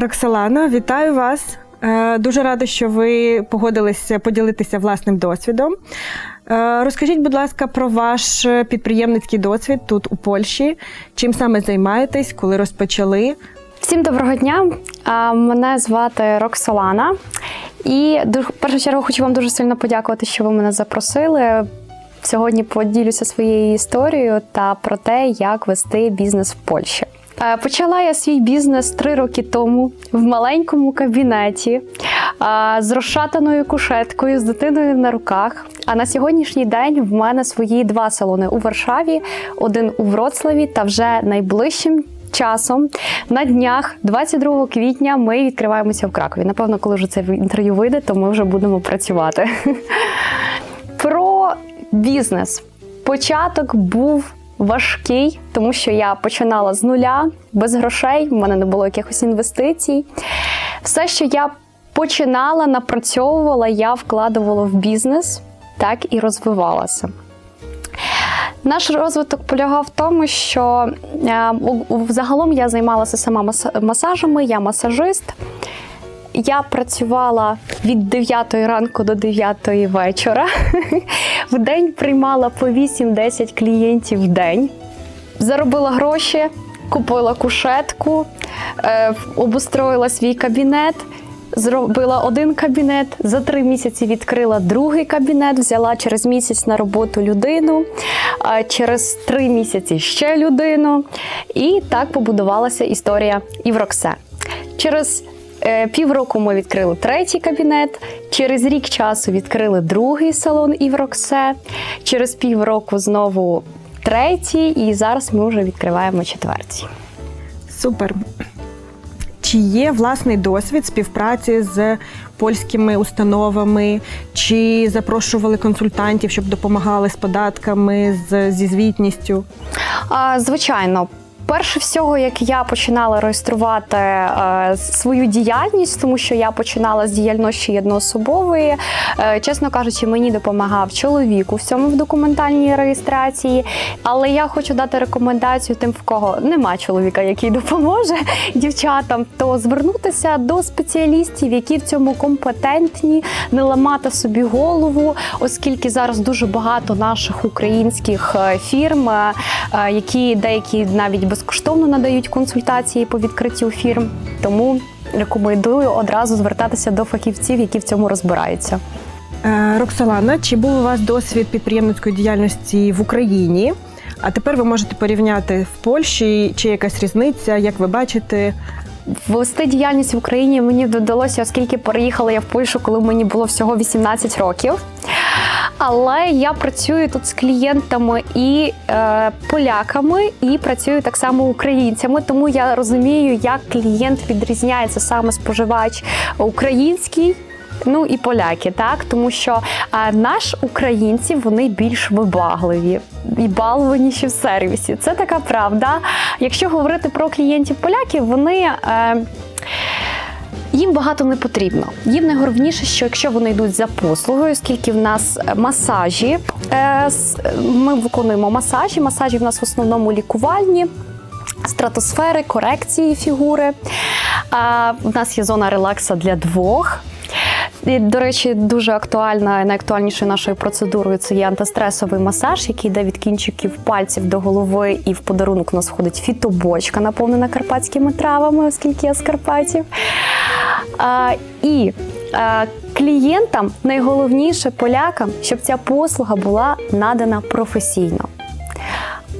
Роксолано, вітаю вас. Е, Дуже рада, що ви погодилися поділитися власним досвідом. Е, Розкажіть, будь ласка, про ваш підприємницький досвід тут у Польщі. Чим саме займаєтесь, коли розпочали? Всім доброго дня. Мене звати Роксолана. І в першу чергу хочу вам дуже сильно подякувати, що ви мене запросили. Сьогодні поділюся своєю історією та про те, як вести бізнес в Польщі. Е, Почала я свій бізнес три роки тому в маленькому кабінеті з розшатаною кушеткою, з дитиною на руках. А на сьогоднішній день в мене свої два салони у Варшаві, один у Вроцлаві та вже найближчим часом на днях, 22 квітня, ми відкриваємося в Кракові. Напевно, коли вже це інтерв'ю вийде, то ми вже будемо працювати. Про бізнес. Початок був важкий, тому що я починала з нуля, без грошей, в мене не було якихось інвестицій. Все, що я починала, напрацьовувала, я вкладувала в бізнес, так і розвивалася. Наш розвиток полягав в тому, що е, загалом я займалася сама масажами, я масажист. Я працювала від 9 ранку до 9 вечора. В день приймала по 8-10 клієнтів в день. Заробила гроші, купила кушетку, е, обустроїла свій кабінет. Зробила один кабінет, за три місяці відкрила другий кабінет, взяла через місяць на роботу людину, а через три місяці ще людину. І так побудувалася історія Івроксе. Через півроку ми відкрили третій кабінет. Через рік часу відкрили другий салон Івроксе. Через півроку знову третій, і зараз ми вже відкриваємо четвертій. Супер. Чи є власний досвід співпраці з польськими установами, чи запрошували консультантів, щоб допомагали з податками, з, зі звітністю? А, Звичайно. Перше всього, як я починала реєструвати е, свою діяльність, тому що я починала з діяльності одноособової. Е, чесно кажучи, мені допомагав чоловік у всьому в документальній реєстрації. Але я хочу дати рекомендацію тим, в кого нема чоловіка, який допоможе дівчатам, то звернутися до спеціалістів, які в цьому компетентні, не ламати собі голову, оскільки зараз дуже багато наших українських е, фірм, е, е, які деякі навіть безкоштовно надають консультації по відкриттю фірм. Тому рекомендую одразу звертатися до фахівців, які в цьому розбираються. Е, Роксолана, чи був у вас досвід підприємницької діяльності в Україні? А тепер ви можете порівняти в Польщі, чи якась різниця, як ви бачите, Вести діяльність в Україні мені додалося, оскільки переїхала я в Польщу, коли мені було всього 18 років. Але я працюю тут з клієнтами і е, поляками, і працюю так само українцями. Тому я розумію, як клієнт відрізняється саме споживач український. Ну і поляки, так тому що а, наш українці вони більш вибагливі і балованіші в сервісі. Це така правда. Якщо говорити про клієнтів поляків, вони. Е, їм багато не потрібно. Їм найголовніше, що якщо вони йдуть за послугою, оскільки в нас масажі, е, ми виконуємо масажі. Масажі в нас в основному лікувальні. Стратосфери, корекції фігури. В нас є зона релакса для двох. І, до речі, дуже актуальна, найактуальнішою нашою процедурою це є антистресовий масаж, який йде від кінчиків пальців до голови, і в подарунок у нас входить фітобочка, наповнена карпатськими травами, оскільки я з Карпатів. І клієнтам найголовніше полякам, щоб ця послуга була надана професійно.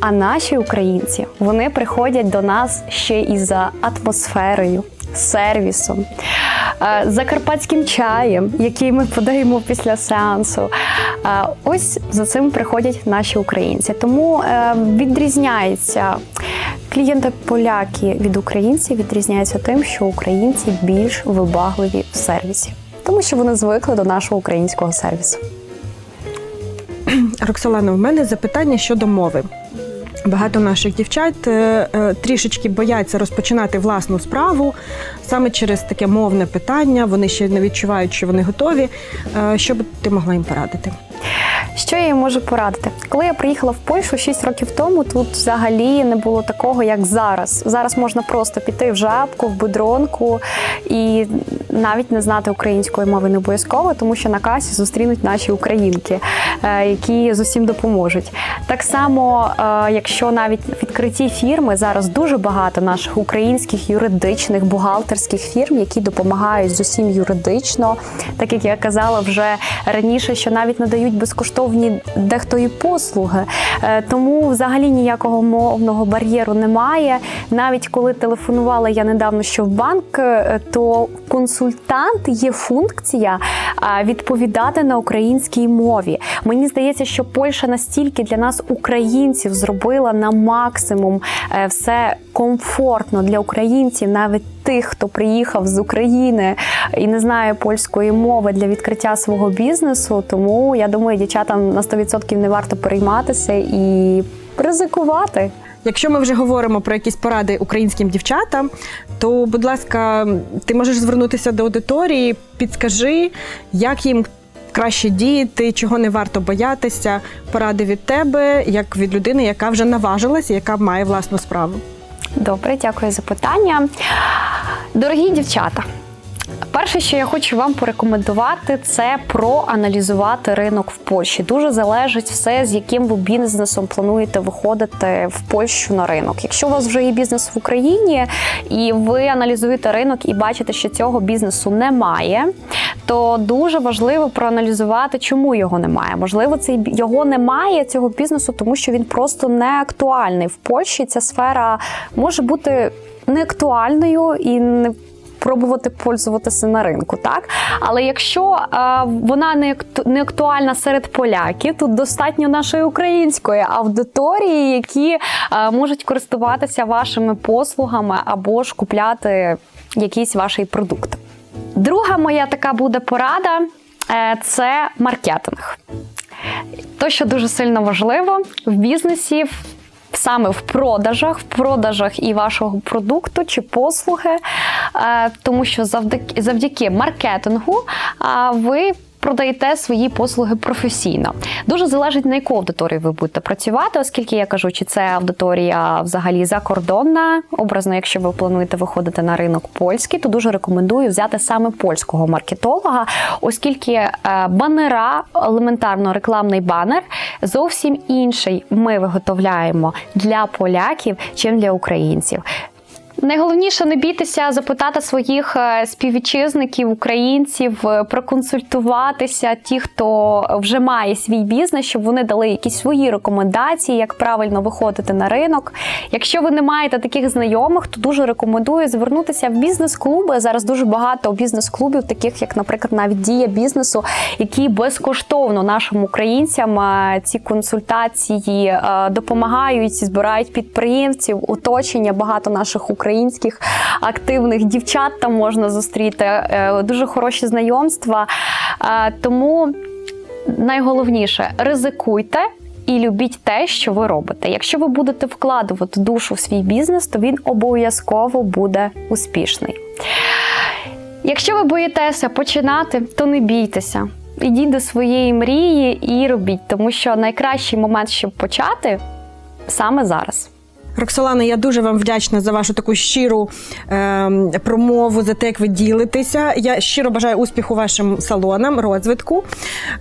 А наші українці вони приходять до нас ще і за атмосферою, сервісом, закарпатським чаєм, який ми подаємо після сеансу. Ось за цим приходять наші українці. Тому е, відрізняється клієнти поляки від українців, відрізняються тим, що українці більш вибагливі в сервісі, тому що вони звикли до нашого українського сервісу. Роксолана, в мене запитання щодо мови. Багато наших дівчат е, е, трішечки бояться розпочинати власну справу саме через таке мовне питання. Вони ще не відчувають, що вони готові. Е, Що б ти могла їм порадити? Що я їй можу порадити? Коли я приїхала в Польщу 6 років тому, тут взагалі не було такого, як зараз. Зараз можна просто піти в жабку, в будронку і навіть не знати української мови не обов'язково, тому що на касі зустрінуть наші українки, е, які з усім допоможуть. Так само, е, якщо навіть в відкритті фірми зараз дуже багато наших українських юридичних бухгалтерських фірм, які допомагають з усім юридично, так як я казала вже раніше, що навіть надають безкоштовні дехто і послуги. Е, Тому взагалі ніякого мовного бар'єру немає. Навіть коли телефонувала я недавно що в банк, е, то консультант є функція відповідати на українській мові. Мені здається, що Польща настільки для нас, українців, зробила на максимум е, все комфортно для українців, навіть тих, хто приїхав з України і не знає польської мови для відкриття свого бізнесу. Тому я думаю, дівчатам на 100% не варто перейматися і ризикувати. Якщо ми вже говоримо про якісь поради українським дівчатам, то, будь ласка, ти можеш звернутися до аудиторії, підскажи, як їм краще діяти, чого не варто боятися, поради від тебе, як від людини, яка вже наважилась, і яка має власну справу. Добре, дякую за питання. Дорогі дівчата. Перше, що я хочу вам порекомендувати, це проаналізувати ринок в Польщі. Дуже залежить все, з яким ви бізнесом плануєте виходити в Польщу на ринок. Якщо у вас вже є бізнес в Україні і ви аналізуєте ринок і бачите, що цього бізнесу немає, то дуже важливо проаналізувати, чому його немає. Можливо, цей його немає цього бізнесу, тому що він просто не актуальний в Польщі. Ця сфера може бути неактуальною і не пробувати пользуватися на ринку, так але якщо е, вона не, не актуальна серед поляків, тут достатньо нашої української аудиторії, які е, можуть користуватися вашими послугами або ж купляти якийсь ваш продукт. Друга моя така буде порада е, це маркетинг. То, що дуже сильно важливо в бізнесі, саме в продажах, в продажах і вашого продукту чи послуги, е, тому що завдяки, завдяки маркетингу ви. Продаєте свої послуги професійно. Дуже залежить на яку аудиторію ви будете працювати, оскільки я кажу, чи це аудиторія взагалі закордонна. Образно, якщо ви плануєте виходити на ринок польський, то дуже рекомендую взяти саме польського маркетолога, оскільки е, банера, елементарно рекламний банер, зовсім інший ми виготовляємо для поляків, чим для українців. Найголовніше не бійтеся запитати своїх е, співвітчизників, українців, е, проконсультуватися, ті, хто вже має свій бізнес, щоб вони дали якісь свої рекомендації, як правильно виходити на ринок. Якщо ви не маєте таких знайомих, то дуже рекомендую звернутися в бізнес-клуби. Зараз дуже багато бізнес-клубів, таких як, наприклад, навіть дія бізнесу, які безкоштовно нашим українцям е, ці консультації допомагають, збирають підприємців, оточення багато наших українських активних дівчат там можна зустріти. Е, Дуже хороші знайомства. Е, Тому найголовніше ризикуйте. І любіть те, що ви робите. Якщо ви будете вкладувати душу в свій бізнес, то він обов'язково буде успішний. Якщо ви боїтеся починати, то не бійтеся. Ідіть до своєї мрії і робіть, тому що найкращий момент, щоб почати, саме зараз. Роксолана, я дуже вам вдячна за вашу таку щиру ем, промову, за те, як ви ділитеся. Я щиро бажаю успіху вашим салонам, розвитку.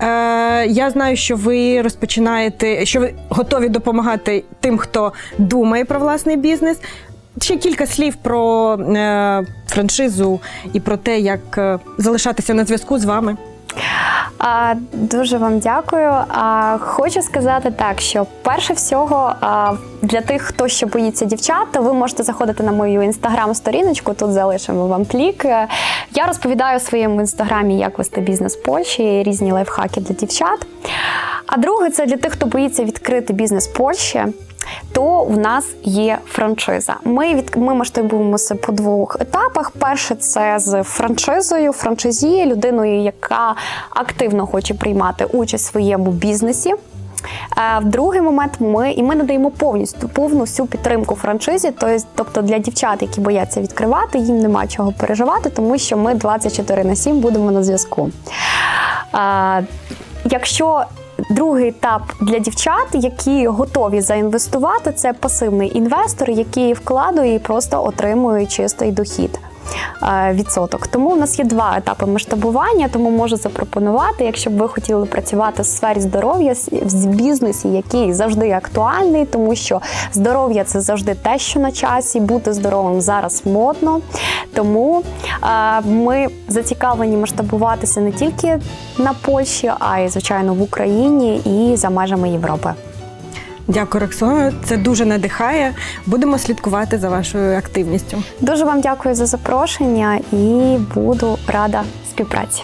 Е, я знаю, що ви розпочинаєте, що ви готові допомагати тим, хто думає про власний бізнес. Ще кілька слів про е, франшизу і про те, як е, залишатися на зв'язку з вами. А, дуже вам дякую. А, хочу сказати так, що перше всього а, для тих, хто ще боїться дівчат, то ви можете заходити на мою інстаграм-сторіночку. Тут залишимо вам плік. Е, Я розповідаю у своєму інстаграмі, як вести бізнес в Польщі, різні лайфхаки для дівчат. А друге, це для тих, хто боїться відкрити бізнес в Польщі. То в нас є франшиза. Ми від ми масштабуємося по двох етапах. Перше це з франшизою, франшизі, людиною, яка активно хоче приймати участь в своєму бізнесі. Е, В другий момент ми і ми надаємо повністю повну всю підтримку франшизі. Тобто, тобто для дівчат, які бояться відкривати, їм нема чого переживати, тому що ми 24 на 7 будемо на зв'язку. Е, Якщо Другий етап для дівчат, які готові заінвестувати, це пасивний інвестор, який вкладує і просто отримує чистий дохід. Е, Відсоток. Тому у нас є два етапи масштабування, тому можу запропонувати, якщо б ви хотіли працювати в сфері здоров'я в бізнесі, який завжди актуальний, тому що здоров'я це завжди те, що на часі, бути здоровим зараз модно. Тому е, ми зацікавлені масштабуватися не тільки на Польщі, а й звичайно в Україні і за межами Європи. Дякую, Роксолано. Це дуже надихає. Будемо слідкувати за вашою активністю. Дуже вам дякую за запрошення і буду рада співпраці.